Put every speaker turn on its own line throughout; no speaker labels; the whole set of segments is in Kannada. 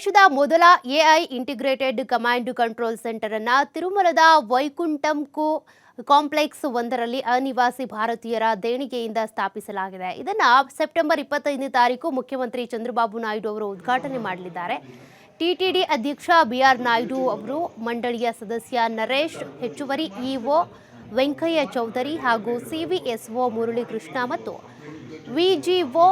ದೇಶದ ಮೊದಲ AI integrated command control centre ಅನ್ನ ತಿರುಮಲದ ವೈಕುಂಠಂಕು ಕಾಂಪ್ಲೆಕ್ಸ್ ಒಂದರಲ್ಲಿ ಅನಿವಾಸಿ ಭಾರತೀಯರ ದೇಣಿಗೆಯಿಂದ ಸ್ಥಾಪಿಸಲಾಗಿದೆ. ಇದನ್ನ ಸೆಪ್ಟೆಂಬರ್ ಇಪ್ಪತ್ತೈದನೇ ತಾರೀಕು ಮುಖ್ಯಮಂತ್ರಿ ಚಂದ್ರಬಾಬು ನಾಯ್ಡು ಅವರು ಉದ್ಘಾಟನೆ ಮಾಡಲಿದ್ದಾರೆ. ಟಿಟಿಡಿ ಅಧ್ಯಕ್ಷ ಬಿ ಆರ್ ನಾಯ್ಡು ಅವರು, ಮಂಡಳಿಯ ಸದಸ್ಯ ನರೇಶ್, ಹೆಚ್ಚುವರಿ ಇಒ ವೆಂಕಯ್ಯ ಚೌಧರಿ ಹಾಗೂ ಸಿವಿಎಸ್ಒ ಮುರಳೀಕೃಷ್ಣ ಮತ್ತು ವಿಜಿಒ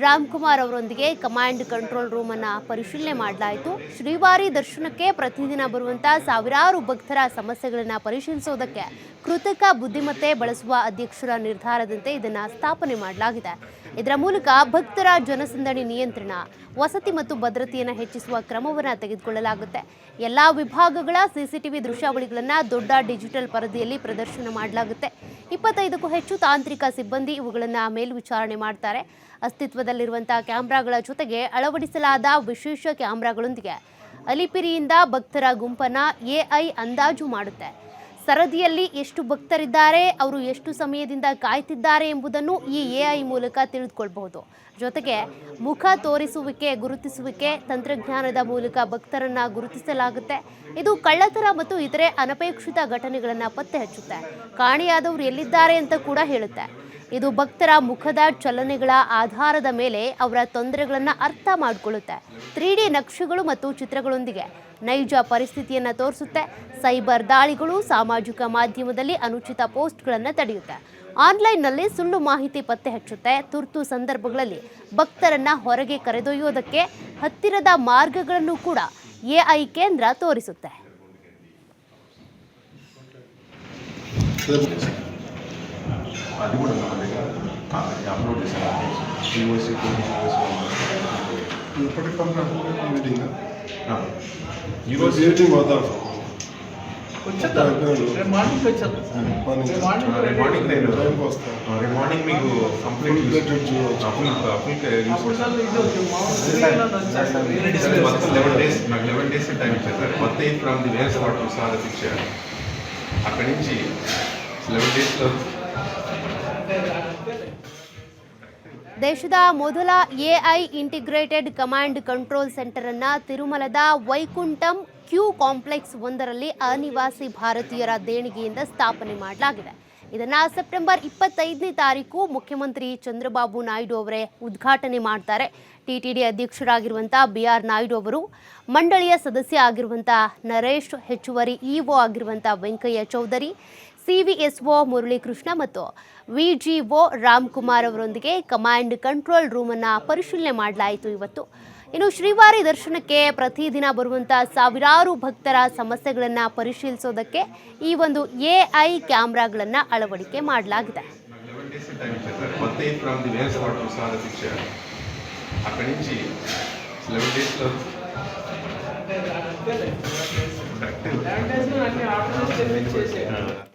ರಾಮ್ಕುಮಾರ್ ಅವರೊಂದಿಗೆ ಕಮಾಂಡ್ ಕಂಟ್ರೋಲ್ ರೂಮನ್ನು ಪರಿಶೀಲನೆ ಮಾಡಲಾಯಿತು. ಶ್ರೀವಾರಿ ದರ್ಶನಕ್ಕೆ ಪ್ರತಿದಿನ ಬರುವಂಥ ಸಾವಿರಾರು ಭಕ್ತರ ಸಮಸ್ಯೆಗಳನ್ನು ಪರಿಶೀಲಿಸುವುದಕ್ಕೆ ಕೃತಕ ಬುದ್ಧಿಮತ್ತೆ ಬಳಸುವ ಅಧ್ಯಕ್ಷರ ನಿರ್ಧಾರದಂತೆ ಇದನ್ನು ಸ್ಥಾಪನೆ ಮಾಡಲಾಗಿದೆ. ಇದರ ಮೂಲಕ ಭಕ್ತರ ಜನಸಂದಣಿ ನಿಯಂತ್ರಣ, ವಸತಿ ಮತ್ತು ಭದ್ರತೆಯನ್ನು ಹೆಚ್ಚಿಸುವ ಕ್ರಮವನ್ನು ತೆಗೆದುಕೊಳ್ಳಲಾಗುತ್ತೆ. ಎಲ್ಲ ವಿಭಾಗಗಳ ಸಿಸಿಟಿವಿ ದೃಶ್ಯಾವಳಿಗಳನ್ನು ದೊಡ್ಡ ಡಿಜಿಟಲ್ ಪರದೆಯಲ್ಲಿ ಪ್ರದರ್ಶನ ಮಾಡಲಾಗುತ್ತೆ. ಇಪ್ಪತ್ತೈದಕ್ಕೂ ಹೆಚ್ಚು ತಾಂತ್ರಿಕ ಸಿಬ್ಬಂದಿ ಇವುಗಳನ್ನು ಮೇಲ್ವಿಚಾರಣೆ ಮಾಡ್ತಾರೆ. ಅಸ್ತಿತ್ವದಲ್ಲಿರುವಂತಹ ಕ್ಯಾಮ್ರಾಗಳ ಜೊತೆಗೆ ಅಳವಡಿಸಲಾದ ವಿಶೇಷ ಕ್ಯಾಮ್ರಾಗಳೊಂದಿಗೆ ಅಲಿಪಿರಿಯಿಂದ ಭಕ್ತರ ಗುಂಪನ್ನು ಎಐ ಅಂದಾಜು ಮಾಡುತ್ತೆ. ಸರದಿಯಲ್ಲಿ ಎಷ್ಟು ಭಕ್ತರಿದ್ದಾರೆ, ಅವರು ಎಷ್ಟು ಸಮಯದಿಂದ ಕಾಯ್ತಿದ್ದಾರೆ ಎಂಬುದನ್ನು ಈ ಎಐ ಮೂಲಕ ತಿಳಿದುಕೊಳ್ಬಹುದು. ಜೊತೆಗೆ ಮುಖ ತೋರಿಸುವಿಕೆ, ಗುರುತಿಸುವಿಕೆ, ತಂತ್ರಜ್ಞಾನದ ಮೂಲಕ ಭಕ್ತರನ್ನ ಗುರುತಿಸಲಾಗುತ್ತೆ. ಇದು ಕಳ್ಳತನ ಮತ್ತು ಇತರೆ ಅನಪೇಕ್ಷಿತ ಘಟನೆಗಳನ್ನು ಪತ್ತೆ ಹಚ್ಚುತ್ತೆ ಕಾಣೆಯಾದವರು ಎಲ್ಲಿದ್ದಾರೆ ಅಂತ ಕೂಡ ಹೇಳುತ್ತೆ. ಇದು ಭಕ್ತರ ಮುಖದ ಚಲನೆಗಳ ಆಧಾರದ ಮೇಲೆ ಅವರ ತೊಂದರೆಗಳನ್ನು ಅರ್ಥ ಮಾಡಿಕೊಳ್ಳುತ್ತೆ. ತ್ರೀ ಡಿ ನಕ್ಷೆಗಳು ಮತ್ತು ಚಿತ್ರಗಳೊಂದಿಗೆ ನೈಜ ಪರಿಸ್ಥಿತಿಯನ್ನು ತೋರಿಸುತ್ತೆ. ಸೈಬರ್ ದಾಳಿಗಳು ಸಾಮಾಜಿಕ ಮಾಧ್ಯಮದಲ್ಲಿ ಅನುಚಿತ ಪೋಸ್ಟ್ಗಳನ್ನು ತಡೆಯುತ್ತೆ. ಆನ್ಲೈನ್ನಲ್ಲಿ ಸುಳ್ಳು ಮಾಹಿತಿ ಪತ್ತೆ ಹಚ್ಚುತ್ತೆ. ತುರ್ತು ಸಂದರ್ಭಗಳಲ್ಲಿ ಭಕ್ತರನ್ನು ಹೊರಗೆ ಕರೆದೊಯ್ಯೋದಕ್ಕೆ ಹತ್ತಿರದ ಮಾರ್ಗಗಳನ್ನು ಕೂಡ ಎಐ ಕೇಂದ್ರ ತೋರಿಸುತ್ತೆ.
అది కూడా మన దగ్గర అప్లోడ్ చేశాను యూఎస్ఏ
ఇప్పటికి మీటింగ్
ఈరోజు
ఈవినింగ్ వద్దాం?
మార్నింగ్
మీకు కంప్లీట్ లెవెన్ డేస్ నాకు లెవెన్ డేస్ టైం ఇచ్చేసారు కొత్త from the where spot sir అక్కడి నుంచి లెవెన్ డేస్లో
ದೇಶದ ಮೊದಲ AI integrated command control centre ಅನ್ನ ತಿರುಮಲದ ವೈಕುಂಠಂ ಕ್ಯೂ ಕಾಂಪ್ಲೆಕ್ಸ್ ಒಂದರಲ್ಲಿ ಅನಿವಾಸಿ ಭಾರತೀಯರ ದೇಣಿಗೆಯಿಂದ ಸ್ಥಾಪನೆ ಮಾಡಲಾಗಿದೆ. ಇದನ್ನ ಸೆಪ್ಟೆಂಬರ್ ಇಪ್ಪತ್ತೈದನೇ ತಾರೀಕು ಮುಖ್ಯಮಂತ್ರಿ ಚಂದ್ರಬಾಬು ನಾಯ್ಡು ಅವರೇ ಉದ್ಘಾಟನೆ ಮಾಡ್ತಾರೆ. ಟಿಟಿಡಿ ಅಧ್ಯಕ್ಷರಾಗಿರುವಂಥ ಬಿ ಆರ್ ನಾಯ್ಡು ಅವರು, ಮಂಡಳಿಯ ಸದಸ್ಯ ಆಗಿರುವಂಥ ನರೇಶ್ ಹೆಚ್ಚುವರಿ, ಇಒ ಆಗಿರುವಂಥ ವೆಂಕಯ್ಯ ಚೌಧರಿ ಸಿವಿಎಸ್ಒ ಮುರಳೀಕೃಷ್ಣ ಮತ್ತು ವಿಜಿಒ ರಾಮ್ಕುಮಾರ್ ಅವರೊಂದಿಗೆ ಕಮಾಂಡ್ ಕಂಟ್ರೋಲ್ ರೂಮನ್ನು ಅನ್ನ ಪರಿಶೀಲನೆ ಮಾಡಲಾಯಿತು ಇವತ್ತು. ಇನ್ನು ಶ್ರೀವಾರಿ ದರ್ಶನಕ್ಕೆ ಪ್ರತಿದಿನ ಬರುವಂಥ ಸಾವಿರಾರು ಭಕ್ತರ ಸಮಸ್ಯೆಗಳನ್ನು ಪರಿಶೀಲಿಸೋದಕ್ಕೆ ಈ ಒಂದು ಎಐ ಕ್ಯಾಮ್ರಾಗಳನ್ನು ಅಳವಡಿಕೆ ಮಾಡಲಾಗಿದೆ.